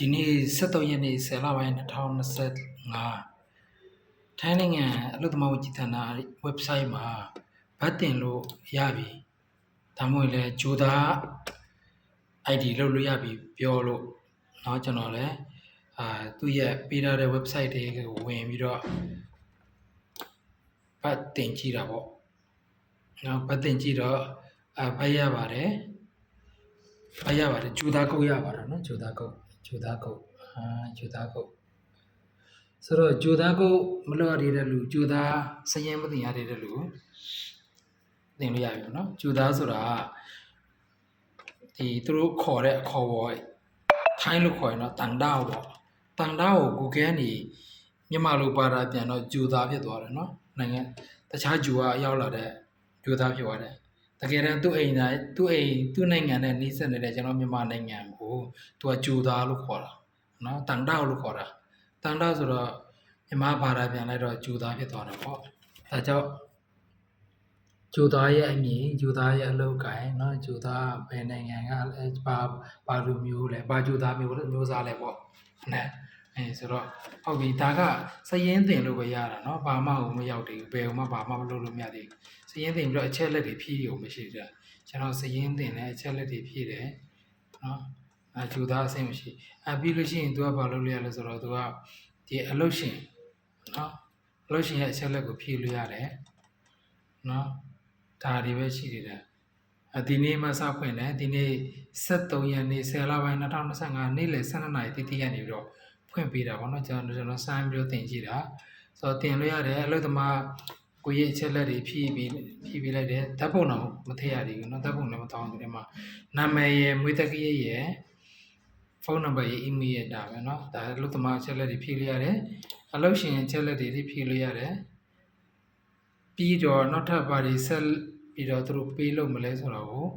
ဒီနေ့23ရက်နေ့10လပိုင်း2025ထိုင်းနိုင်ငံအလုပ်သမားဝန်ကြီးဌာန website မှာဗတ်တင်လို့ရပြီဒါမှမဟုတ်လည်းဂျိုသား ID လုပ်လို့ရပြီပြောလို့เนาะကျွန်တော်လည်းအာသူ့ရဲ့ပေးထားတဲ့ website တွေကိုဝင်ပြီးတော့ဗတ်တင်ကြည့်တာပေါ့เนาะဗတ်တင်ကြည့်တော့အာဖတ်ရပါတယ် ဖတ်ရပါတယ်ဂျူသားကုတ်ရပါတယ်နော်ဂျူသားကုတ် ဂျူသားကုတ်အာဂျူသားကုတ်ဆိုတော့ဂျူသားကုတ်မလွတ်ရတဲ့လူဂျူသားစရင်မသိရတဲ့လူသင်လို့ရပြီပေါ့နော်ဂျူသားဆိုတာဒီသူတို့ခေါ်တဲ့အခေါ်ပေါ်ထိုင်းလို့ခေါ်ရင်တော့တန်တောက်ပေါ့တန်တောက်ကို Google ကနေမြန်မာလိုပါတာပြန်တော့ဂျူသားဖြစ်သွားတယ်နော်နိုင်ငံတခြားဂျူကရောက်လာတဲ့ဂျူသားဖြစ်သွားတယ် တကယ်တမ်းသူ့အိမ်သားသူ့အိမ်သူ့နိုင်ငံနဲ့နှိစက်နေတဲ့ကျွန်တော်မြန်မာနိုင်ငံကိုသူကဂျူသားလို့ခေါ်တာနော်တန်တောက်လို့ခေါ်တာတန်တောက်ဆိုတော့မြန်မာဘာသာပြန်လိုက်တော့ဂျူသားဖြစ်သွားတာပေါ့ဒါကြောင့်ဂျူသားရဲ့အမည်ဂျူသားရဲ့အလုပ်ကိုင်နော်ဂျူသားဘယ်နိုင်ငံကလဲဘာဘာလူမျိုးလဲဘာဂျူသားမျိုးမျိုးစားလဲပေါ့နဲ့ အဲဆိုတော့ဟုတ်ပြီဒါကစည်ရင်းတင်လို့ပဲရတာเนาะဘာမှမရောက်သေးဘူးဘယ်မှဘာမှမလုပ်လို့မရသေးဘူး စည်ရင်းတင်ပြီးတော့အချက်လက်တွေဖြည့်ရုံမရှိကြကျွန်တော်စည်ရင်းတင်လည်းအချက်လက်တွေဖြည့်တယ်နော်အကျူသားအဆင်မရှိအပြီးလို့ရှိရင် तू ကဘာလုပ်လို့ရလဲဆိုတော့ तू ကဒီအလုတ်ရှင်နော်အလုတ်ရှင်ရဲ့အချက်လက်ကိုဖြည့်လို့ရတယ်နော်ဒါတွေပဲရှိသေးတယ်အ ဒီနေ့မှစဖွင့်တယ်ဒီနေ့73ရက်နေ့10လပိုင်း2025နေ့လယ်12နာရီတိတိရနေပြီးတော့ဖွင့်ပေးတာပေါ့နော်ကျွန်တော်ကျွန်တော်စမ်းပြီးတော့တင်ကြည့်တာဆိုတော့တင်လို့ရတယ်အလုတ်သမား ကိုရဲ့အချက်လက်တွေဖြည့်ပြီးဖြည့်ပေးလိုက်တယ်ဓာတ်ပုံတော့မထည့်ရသေးဘူးเนาะဓာတ်ပုံလည်းမတောင်းဘူးဒီမှာနာမည်ရယ်မွေးတက္ကရာရယ်ဖုန်းနံပါတ်ရယ်အီးမေးလ်ရယ်ဒါပဲเนาะဒါလူသမားအချက်လက်တွေဖြည့်လို့ရတယ်အလုပ်ရှင်အချက်လက်တွေဖြည့်လို့ရတယ်ပြီးတော့နောက်ထပ်ဘာတွေဆက် ပြီးတော့သူတို့ပေးလို့မလဲဆိုတော့ကို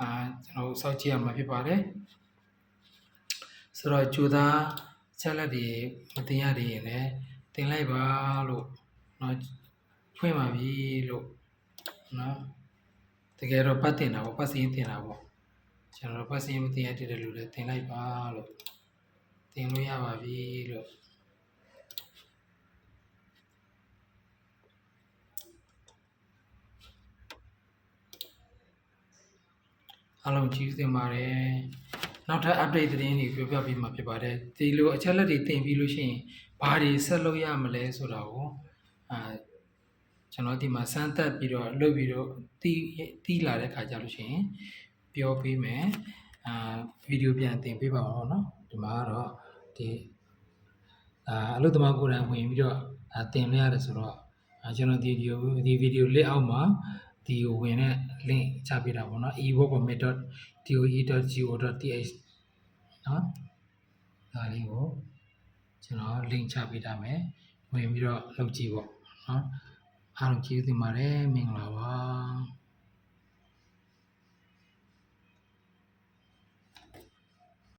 အာကျွန်တော်စောင့်ကြည့်ရမှာဖြစ်ပါတယ်ဆိုတော့ဂျူသားချက်လက်တွေမတင်ရသေးရင်လည်းတင်လိုက်ပါလို့เนาะ ဖွင့်ပါပြီလို့နော်တကယ်တော့ပတ်တင်တာပေါ့ပတ်စင်းတင်တာပေါ့ကျွန်တော်ပတ်စင်းမတင်ရတဲ့လူတွေတင်လိုက်ပါလို့တင်လို့ရပါပြီလို့ အားလုံးကြည့်တင်ပါတယ်နောက်ထပ် update သတင်းတွေပြောပြပေးမှာဖြစ်ပါတယ်ဒီလိုအချက်လက်တွေတင်ပြီးလို့ရှိရင်ဘာတွေဆက်လုပ်ရမလဲဆိုတာကိုအာ ကျွန်တော်ဒီမှာစမ်းသက်ပြီးတော့လုပ်ပြီးတော့တီးတီးလာတဲ့ခါကြလို့ရှိရင်ပြောပေးမယ်အာဗီဒီယိုပြန်တင်ပေးပါအောင်เนาะဒီမှာကတော့ဒီအာအလုပ်သမားကိုယ်တိုင်ဝင်ပြီးတော့အာတင်လို့ရတယ်ဆိုတော့အာကျွန်တော်ဒီဗီဒီယိုဒီဗီဒီယိုလက်အောက်မှာ ဒီကိုဝင်တဲ့ link ချပေးတာပေါ့နော် e-workpermit.doe.go.th နော်ဒါလေးကိုကျွန်တော် link ချပေးတာမယ်ဝင်ပြီးတော့လုပ်ကြည့်ပေါ့နော်အားလုံးကျေးဇူးတင်ပါတယ်မင်္ဂလာပါ